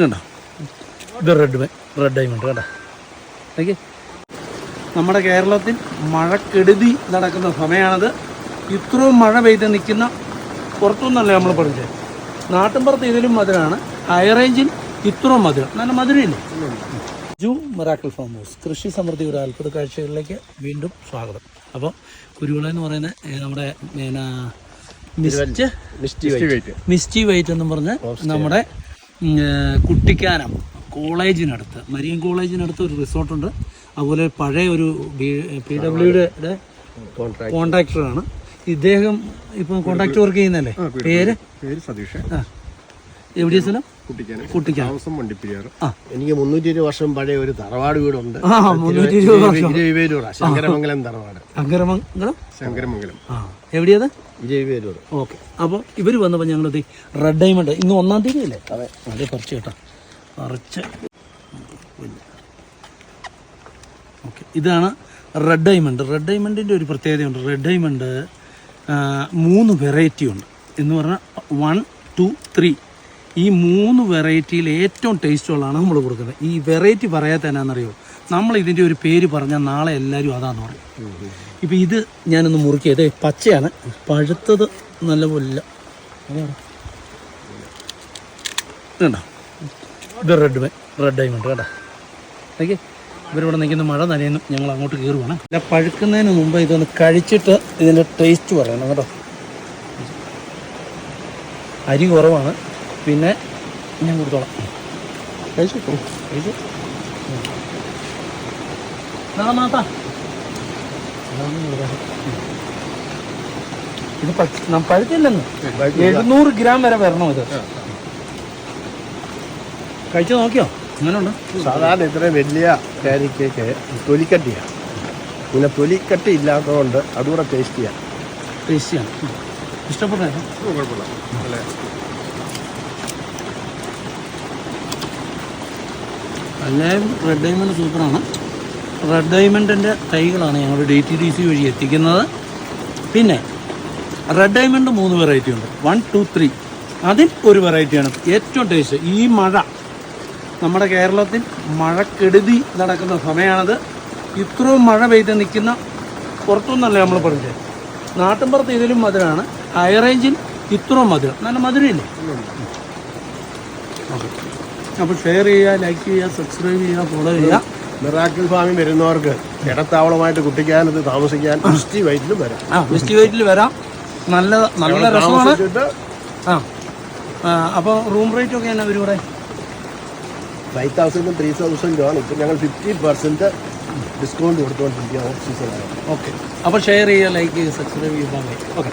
കണ്ടോ? ഇത് red red diamond കണ്ടോ? ഓക്കെ നമ്മുടെ കേരളത്തിൽ മഴക്കെടുതി നടക്കുന്ന സമയമാണത് ഇത്രയും മഴ പെയ്ത് നിൽക്കുന്ന പുറത്തുനിന്നല്ല നമ്മൾ പഠിച്ചത് നാട്ടിൻപുറത്ത് ഇതിലും മധുരമാണ് ഹൈ റേഞ്ചിൽ ഇത്രയും മധുരം. നല്ല മധുരമില്ലേ? ജൂ മെറാക്കിൾ ഫാം ഹൗസ്. കൃഷി സമൃദ്ധിയുടെ അത്ഭുത കാഴ്ചകളിലേക്ക് വീണ്ടും സ്വാഗതം. അപ്പോൾ കുരുവിള എന്ന് പറയുന്ന നമ്മുടെ മിസ്റ്റി വൈറ്റ് മിസ്റ്റി വൈറ്റ് എന്ന് പറഞ്ഞ് നമ്മുടെ കുട്ടിക്കാനം കോളേജിനടുത്ത് മരിയൻ കോളേജിനടുത്ത് ഒരു റിസോർട്ടുണ്ട്. അതുപോലെ പഴയ ഒരു പി ഡബ്ല്യുടെ കോൺട്രാക്ടറാണ്. ഇദ്ദേഹം ഇപ്പം കോൺട്രാക്ട് വർക്ക് ചെയ്യുന്നല്ലേ? പേര്? പേര് സതീഷ്. ആ. എവിടെയാ സ്ഥലം? താമസം എനിക്ക് മുന്നൂറ്റി ഇരുപത് വർഷം പഴയ ഒരു തറവാട് വീടുണ്ട്. ശങ്കരമംഗലം തറവാട്. ശങ്കരമംഗലം? ശങ്കരമംഗലം. എവിടെയത്? ഇരുപത് ഓക്കെ. അപ്പോൾ ഇവർ വന്നപ്പോൾ ഞങ്ങൾ റെഡ് ഡയമണ്ട് ഇന്ന് ഒന്നാം തീയതി അല്ലേ? അതെ. അതെ പറിച്ച് കേട്ടോ. പറിച്ച് ഓക്കെ. ഇതാണ് റെഡ് ഡയമണ്ട് റെഡ് ഡയമണ്ടിന്റെ ഒരു പ്രത്യേകതയുണ്ട്. റെഡ് ഡയമണ്ട് മൂന്ന് വെറൈറ്റി ഉണ്ട്. എന്ന് പറഞ്ഞാൽ വൺ ടു ത്രീ ഈ മൂന്ന് വെറൈറ്റിയിൽ ഏറ്റവും ടേസ്റ്റുള്ളതാണ് നമ്മൾ കൊടുക്കുന്നത്. ഈ വെറൈറ്റി പറയാത്ത എന്നാണെന്നറിയോ നമ്മൾ ഇതിന്റെ ഒരു പേര് പറഞ്ഞാൽ നാളെ എല്ലാവരും അതാന്ന് പറയും. ഇപ്പം ഇത് ഞാനൊന്ന് മുറിക്കിയത് പച്ചയാണ്. പഴുത്തത് നല്ലപോലെ കണ്ടോ? ഇത് റെഡ് റെഡ് ഡയമണ്ട് കേട്ടോ ഓക്കെ ഇവരിവിടെ നിൽക്കുന്ന മഴ നനയുന്നു. ഞങ്ങൾ അങ്ങോട്ട് കയറുവാണ് അല്ല പഴുക്കുന്നതിന് മുമ്പ് ഇതൊന്ന് കഴിച്ചിട്ട് ഇതിന്റെ ടേസ്റ്റ് പറയണം കേട്ടോ. അരി കുറവാണ്. പിന്നെ ഞാൻ കൊടുത്തോളാം. കഴിച്ചു കഴിച്ചു? ഇത് പഴുത്തില്ലെന്ന്. എഴുന്നൂറ് ഗ്രാം വരെ വരണം ഇത്. കഴിച്ചു നോക്കിയോ? അങ്ങനെയുണ്ട് സാധാരണ ഇത്രയും വലിയ കാരിക്കേക്ക് തൊലിക്കട്ടിയാണ് പിന്നെ തൊലിക്കട്ടി ഇല്ലാത്തതുകൊണ്ട് അതുകൂടെ ടേസ്റ്റ് ചെയ്യാം. ടേസ്റ്റിയാണ് ഇഷ്ടപ്പെട്ടു കുഴപ്പമില്ല. എല്ലാവരും റെഡ് ഡയമണ്ട് സൂപ്പറാണ്. റെഡ് ഡയമണ്ടിന്റെ തൈകളാണ് ഞങ്ങൾ ഡി ടി ഡി സി വഴി എത്തിക്കുന്നത്. പിന്നെ റെഡ് ഡയമണ്ട് മൂന്ന് വെറൈറ്റി ഉണ്ട്. വൺ ടു ത്രീ അതിൽ ഒരു വെറൈറ്റിയാണ് ഏറ്റവും ടേസ്റ്റ് ഈ മഴ. നമ്മുടെ കേരളത്തിൽ മഴക്കെടുതി നടക്കുന്ന സമയമാണത് ഇത്രയും മഴ പെയ്ത് നിൽക്കുന്ന പുറത്തൊന്നല്ല നമ്മൾ പറഞ്ഞത്. നാട്ടിൻപുറത്ത് ഇതിലും മധുരമാണ് ഹൈ റേഞ്ചിൽ ഇത്രയും മധുരം. നല്ല മധുരമില്ലേ? ഓക്കെ. അപ്പോൾ ഷെയർ ചെയ്യുക ലൈക്ക് ചെയ്യുക സബ്സ്ക്രൈബ് ചെയ്യുക ഫോളോ ചെയ്യുക. മിറാക്കിൾ ഫാമിൽ വരുന്നവർക്ക് ഇടത്താവളമായിട്ട് കുട്ടിക്കാനത്ത് താമസിക്കാൻ മിസ്റ്റി വൈറ്റിലും വരാം. ആ വെസ്റ്റ് വൈറ്റിൽ വരാം. നല്ല നല്ല രസമാണ്. ആ അപ്പോൾ റൂം റേറ്റ് ഒക്കെ എന്നാ വരും ഇവിടെ? ഫൈവ് തൗസൻഡും ത്രീ തൗസൻഡും ആണ് ഇപ്പം ഞങ്ങൾ ഫിഫ്റ്റി പെർസെന്റ് ഡിസ്കൗണ്ട് കൊടുത്തുകൊണ്ടിരിക്കുക ഓഫ് ഓക്കെ അപ്പോൾ ഷെയർ ചെയ്യുക ലൈക്ക് ചെയ്യുക സബ്സ്ക്രൈബ് ചെയ്യുക ഓക്കെ